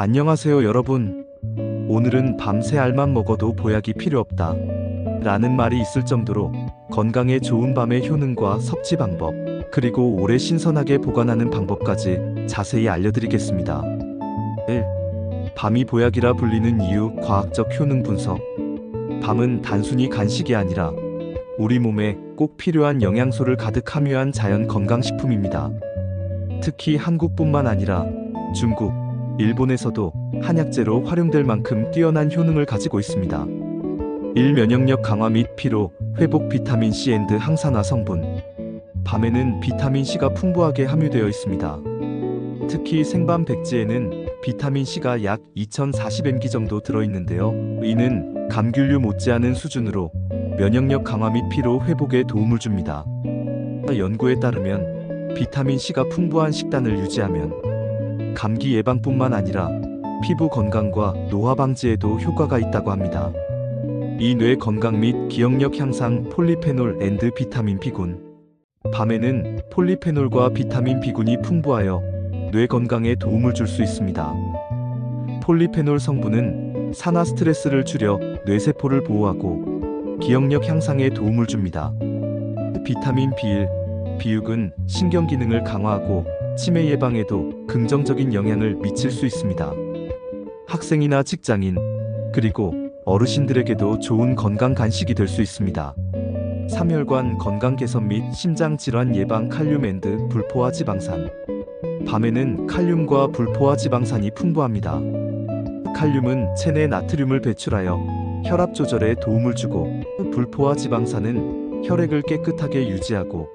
안녕하세요 여러분. 오늘은 밤새 알만 먹어도 보약이 필요 없다. 라는 말이 있을 정도로 건강에 좋은 밤의 효능과 섭취 방법, 그리고 오래 신선하게 보관하는 방법까지 자세히 알려드리겠습니다. 1. 밤이 보약이라 불리는 이유 과학적 효능 분석. 밤은 단순히 간식이 아니라 우리 몸에 꼭 필요한 영양소를 가득 함유한 자연 건강식품입니다. 특히 한국뿐만 아니라 중국, 일본에서도 한약재로 활용될 만큼 뛰어난 효능을 가지고 있습니다. 1. 면역력 강화 및 피로, 회복 비타민 C 앤드 항산화 성분. 밤에는 비타민 C가 풍부하게 함유되어 있습니다. 특히 생밤 백지에는 비타민 C가 약 2040mg 정도 들어있는데요. 이는 감귤류 못지않은 수준으로 면역력 강화 및 피로 회복에 도움을 줍니다. 연구에 따르면 비타민 C가 풍부한 식단을 유지하면 감기 예방뿐만 아니라 피부 건강과 노화 방지에도 효과가 있다고 합니다. 이 뇌 건강 및 기억력 향상 폴리페놀 앤드 비타민 B군. 밤에는 폴리페놀과 비타민 B군이 풍부하여 뇌 건강에 도움을 줄 수 있습니다. 폴리페놀 성분은 산화 스트레스를 줄여 뇌세포를 보호하고 기억력 향상에 도움을 줍니다. 비타민 B1, B6은 신경 기능을 강화하고 치매 예방에도 긍정적인 영향을 미칠 수 있습니다. 학생이나 직장인, 그리고 어르신들에게도 좋은 건강 간식이 될 수 있습니다. 삼혈관 건강 개선 및 심장 질환 예방 칼륨 앤드 불포화 지방산. 밤에는 칼륨과 불포화 지방산이 풍부합니다. 칼륨은 체내 나트륨을 배출하여 혈압 조절에 도움을 주고 불포화 지방산은 혈액을 깨끗하게 유지하고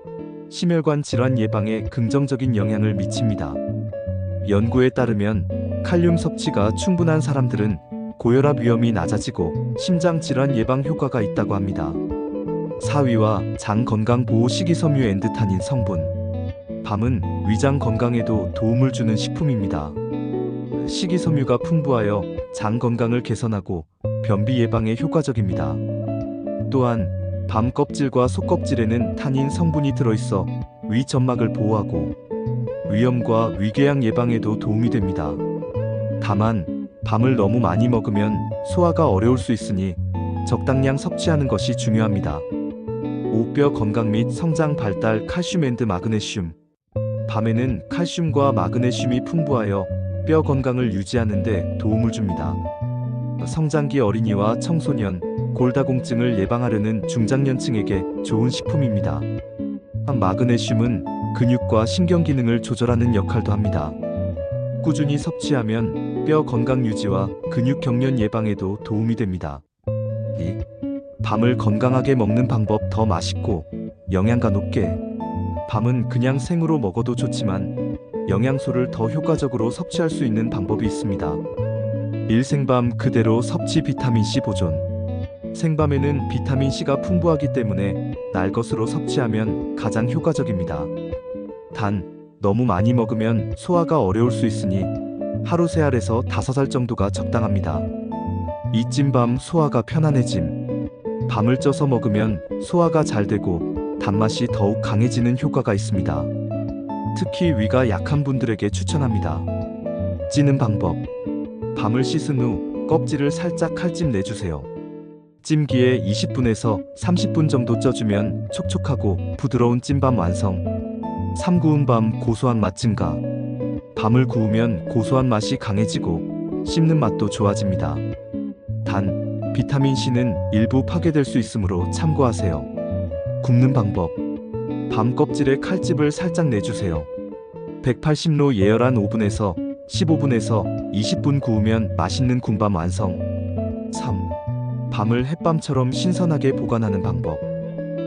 심혈관 질환 예방에 긍정적인 영향을 미칩니다. 연구에 따르면 칼륨 섭취가 충분한 사람들은 고혈압 위험이 낮아지고 심장 질환 예방 효과가 있다고 합니다. 사위와 장 건강 보호 식이섬유 엔드타닌 성분. 밤은 위장 건강에도 도움을 주는 식품입니다. 식이섬유가 풍부하여 장 건강을 개선하고 변비 예방에 효과적입니다. 또한 밤 껍질과 속 껍질에는 타닌 성분이 들어있어 위 점막을 보호하고 위염과 위궤양 예방에도 도움이 됩니다. 다만 밤을 너무 많이 먹으면 소화가 어려울 수 있으니 적당량 섭취하는 것이 중요합니다. 오뼈 건강 및 성장 발달 칼슘 앤드 마그네슘. 밤에는 칼슘과 마그네슘이 풍부하여 뼈 건강을 유지하는 데 도움을 줍니다. 성장기 어린이와 청소년, 골다공증을 예방하려는 중장년층에게 좋은 식품입니다. 마그네슘은 근육과 신경 기능을 조절하는 역할도 합니다. 꾸준히 섭취하면 뼈 건강 유지와 근육 경련 예방에도 도움이 됩니다. 2. 밤을 건강하게 먹는 방법 더 맛있고 영양가 높게. 밤은 그냥 생으로 먹어도 좋지만 영양소를 더 효과적으로 섭취할 수 있는 방법이 있습니다. 일생밤 그대로 섭취 비타민 C 보존. 생밤에는 비타민 C가 풍부하기 때문에 날것으로 섭취하면 가장 효과적입니다. 단, 너무 많이 먹으면 소화가 어려울 수 있으니 하루 세 알에서 다섯 알 정도가 적당합니다. 이 찐 밤 소화가 편안해짐. 밤을 쪄서 먹으면 소화가 잘 되고 단맛이 더욱 강해지는 효과가 있습니다. 특히 위가 약한 분들에게 추천합니다. 찌는 방법. 밤을 씻은 후 껍질을 살짝 칼집 내주세요. 찜기에 20분에서 30분 정도 쪄주면 촉촉하고 부드러운 찐밤 완성. 삼구운 밤 고소한 맛 증가. 밤을 구우면 고소한 맛이 강해지고 씹는 맛도 좋아집니다. 단, 비타민 C는 일부 파괴될 수 있으므로 참고하세요. 굽는 방법. 밤 껍질에 칼집을 살짝 내주세요. 180로 예열한 오븐에서 15분에서 20분 구우면 맛있는 군밤 완성. 3. 밤을 햇밤처럼 신선하게 보관하는 방법.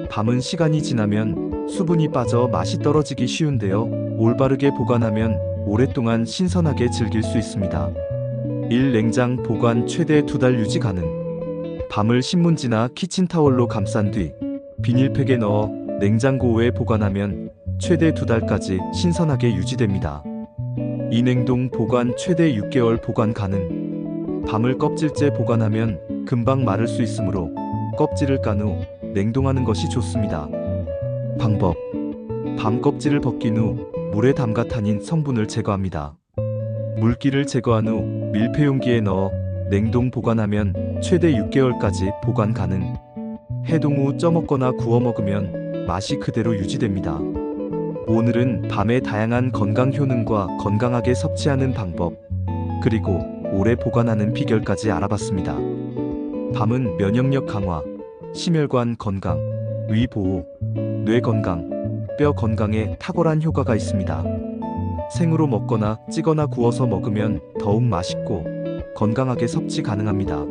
밤은 시간이 지나면 수분이 빠져 맛이 떨어지기 쉬운데요. 올바르게 보관하면 오랫동안 신선하게 즐길 수 있습니다. 1. 냉장 보관 최대 두달 유지 가능. 밤을 신문지나 키친타월로 감싼 뒤 비닐팩에 넣어 냉장고에 보관하면 최대 두 달까지 신선하게 유지됩니다. 이 냉동 보관 최대 6개월 보관 가능. 밤을 껍질째 보관하면 금방 마를 수 있으므로 껍질을 깐 후 냉동하는 것이 좋습니다. 방법. 밤 껍질을 벗긴 후 물에 담가 타닌 성분을 제거합니다. 물기를 제거한 후 밀폐용기에 넣어 냉동 보관하면 최대 6개월까지 보관 가능. 해동 후 쪄먹거나 구워 먹으면 맛이 그대로 유지됩니다. 오늘은 밤의 다양한 건강 효능과 건강하게 섭취하는 방법, 그리고 오래 보관하는 비결까지 알아봤습니다. 밤은 면역력 강화, 심혈관 건강, 위 보호, 뇌 건강, 뼈 건강에 탁월한 효과가 있습니다. 생으로 먹거나 찌거나 구워서 먹으면 더욱 맛있고 건강하게 섭취 가능합니다.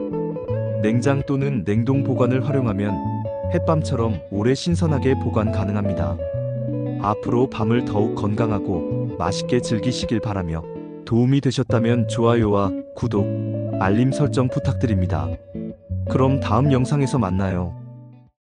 냉장 또는 냉동 보관을 활용하면 햇밤처럼 오래 신선하게 보관 가능합니다. 앞으로 밤을 더욱 건강하고 맛있게 즐기시길 바라며 도움이 되셨다면 좋아요와 구독, 알림 설정 부탁드립니다. 그럼 다음 영상에서 만나요.